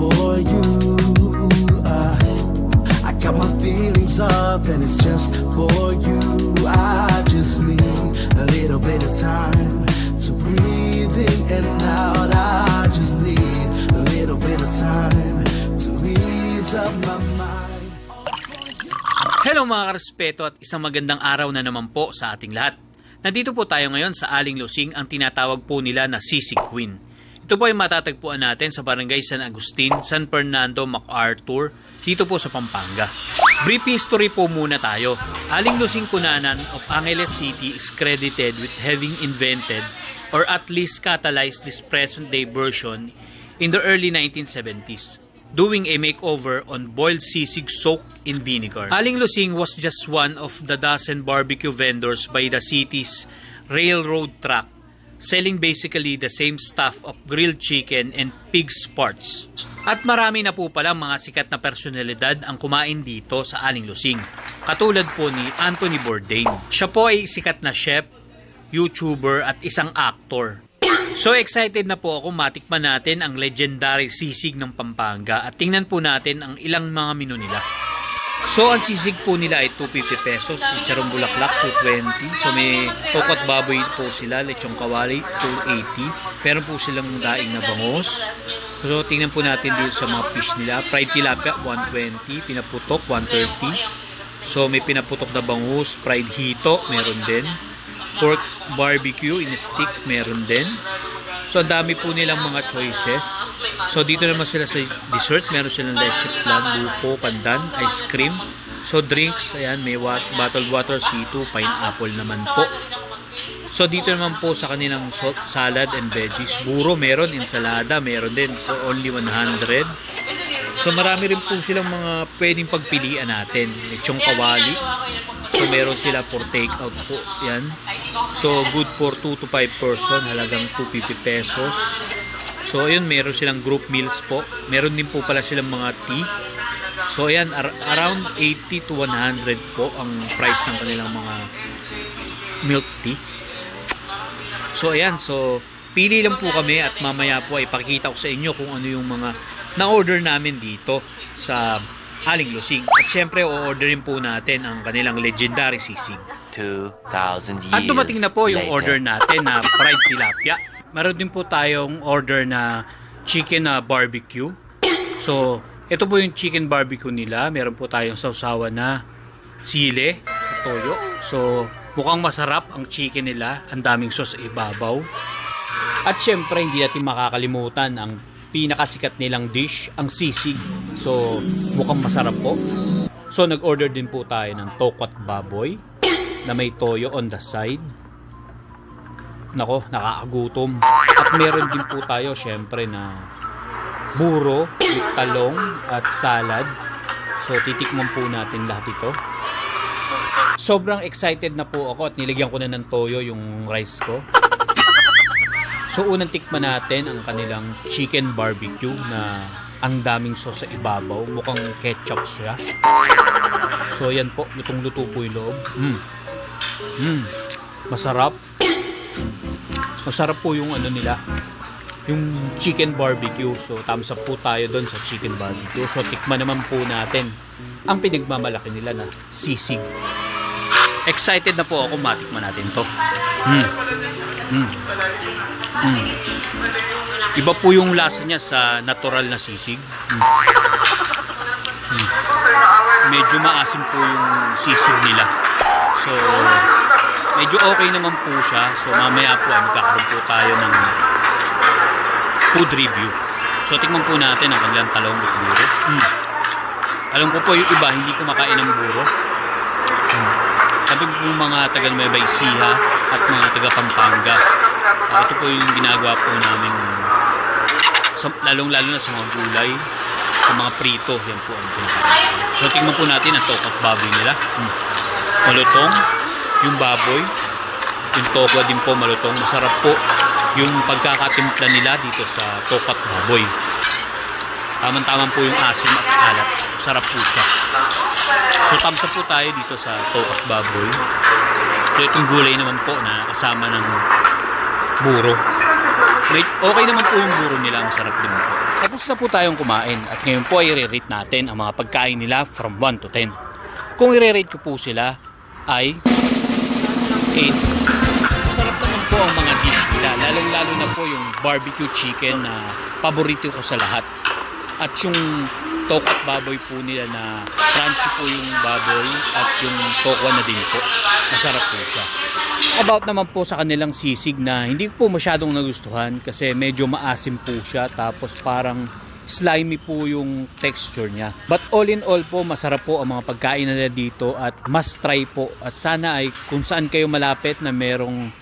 for you. Uh, I got my feelings up and it's just for you. I just need a little bit of time to breathe in and out. I just need a little bit of time to ease up my mind. Hello mga karespeto at isang magandang araw na naman po sa ating lahat. Nandito po tayo ngayon sa Aling Lusing ang tinatawag po nila na Sisig Queen. Ito po ay matatagpuan natin sa Barangay San Agustin, San Fernando, MacArthur, dito po sa Pampanga. Brief history po muna tayo. Aling Lusing Kunanan of Angeles City is credited with having invented or at least catalyzed this present-day version in the early 1970s doing a makeover on boiled sisig soaked in vinegar. Aling Lusing was just one of the dozen barbecue vendors by the city's railroad track, selling basically the same stuff of grilled chicken and pig's parts. At marami na po pala mga sikat na personalidad ang kumain dito sa Aling Lusing. Katulad po ni Anthony Bourdain. Siya po ay sikat na chef, YouTuber at isang actor. So excited na po ako matikman natin ang legendary sisig ng Pampanga at tingnan po natin ang ilang mga menu nila. So ang sisig po nila ay 250 pesos, Charong Bulaklak 220. So may kokot baboy po sila, lechong kawali 280. Meron po silang daing na bangos. So tingnan po natin dito sa mga fish nila. Fried tilapia 120, pinaputok 130. So may pinaputok na bangus, fried hito, meron din pork barbecue in a stick meron din. So, ang dami po nilang mga choices. So, dito naman sila sa dessert. Meron silang leche flan, buko, pandan, ice cream. So, drinks, ayan, may wat, bottled water, C2, pineapple naman po. So, dito naman po sa kanilang so- salad and veggies. Buro meron, ensalada meron din for only 100. So, marami rin po silang mga pwedeng pagpilian natin. Lechong kawali, So meron sila for take out po. Yan. So good for 2 to 5 person, halagang 250 pesos. So ayun, meron silang group meals po. Meron din po pala silang mga tea. So ayan, ar- around 80 to 100 po ang price ng kanilang mga milk tea. So ayan, so pili lang po kami at mamaya po ay pakikita ko sa inyo kung ano yung mga na-order namin dito sa Aling Lusing. At syempre, o-orderin po natin ang kanilang legendary sisig. 2,000 years At dumating na po yung later. order natin na fried tilapia. Meron din po tayong order na chicken na barbecue. So, ito po yung chicken barbecue nila. Meron po tayong sausawan na sile, toyo. So, mukhang masarap ang chicken nila. Ang daming sauce sa ibabaw. At syempre, hindi natin makakalimutan ang pinakasikat nilang dish, ang sisig. So, mukhang masarap po. So, nag-order din po tayo ng tokwat baboy na may toyo on the side. Nako, nakakagutom. At meron din po tayo, syempre, na buro, talong at salad. So, titikman po natin lahat ito. Sobrang excited na po ako at nilagyan ko na ng toyo yung rice ko. So unang tikman natin ang kanilang chicken barbecue na ang daming sauce sa ibabaw. Mukhang ketchup siya. So yan po, lutong-luto po yung loob. Mm. Mm. Masarap. Masarap po yung ano nila. Yung chicken barbecue. So thumbs up po tayo doon sa chicken barbecue. So tikman naman po natin ang pinagmamalaki nila na sisig. Excited na po ako matikman natin to. Mm. Mm. Mm. Iba po yung lasa niya sa natural na sisig. Mm. Mm. Medyo maasim po yung sisig nila. So, medyo okay naman po siya. So, mamaya po ay magkakaroon po tayo ng food review. So, tikman po natin ang kanilang talong at buro. Mm. Alam ko po yung iba, hindi kumakain ng buro. Mm. Sabi po mga taga Nueva Ecija at mga taga Pampanga. Ah, ito po yung ginagawa po namin sa, lalong-lalo na sa mga gulay, sa mga prito, yan po ang. So tingnan po natin ang tokat baboy nila. Hmm. Malutong, yung baboy, yung tokwa din po malutong. Masarap po yung pagkakatimpla nila dito sa tokat baboy. Tamang-tamang po yung asim at alat. Sarap po siya. So tamsa po tayo dito sa Tokak Baboy. So itong gulay naman po na kasama ng buro. May, okay naman po yung buro nila, masarap din po. Tapos na po tayong kumain at ngayon po ay i-rate natin ang mga pagkain nila from 1 to 10. Kung i-rate ko po sila ay 8. Masarap naman po ang mga dish nila, lalong-lalo na po yung barbecue chicken na paborito ko sa lahat. At yung tokat baboy po nila na crunchy po yung baboy at yung tokwa na din po. Masarap po siya. About naman po sa kanilang sisig na hindi ko po masyadong nagustuhan kasi medyo maasim po siya tapos parang slimy po yung texture niya. But all in all po, masarap po ang mga pagkain nila dito at must try po. At sana ay kung saan kayo malapit na merong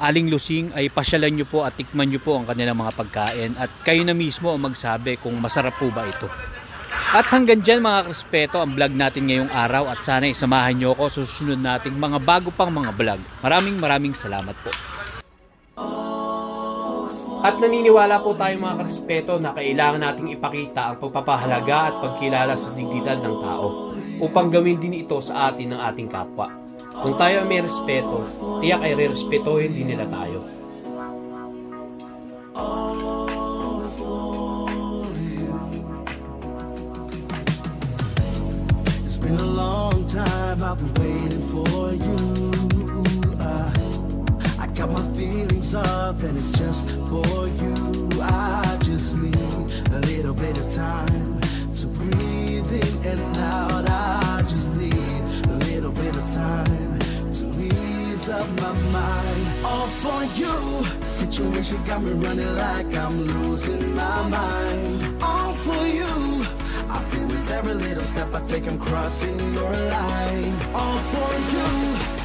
aling lusing ay pasyalan nyo po at tikman nyo po ang kanilang mga pagkain at kayo na mismo ang magsabi kung masarap po ba ito. At hanggang dyan mga respeto ang vlog natin ngayong araw at sana isamahan nyo ako sa susunod nating mga bago pang mga vlog. Maraming maraming salamat po. At naniniwala po tayo mga karespeto na kailangan nating ipakita ang pagpapahalaga at pagkilala sa dignidad ng tao upang gawin din ito sa atin ng ating kapwa. Kung tayo ay may respeto, tiyak ay re-respetohin din nila tayo. It's a long time I've waiting for you. Uh, I got my feelings up and it's just for you. I just need a little bit of time Situation got me running like I'm losing my mind. All for you. I feel with every little step I take, I'm crossing your line. All for you.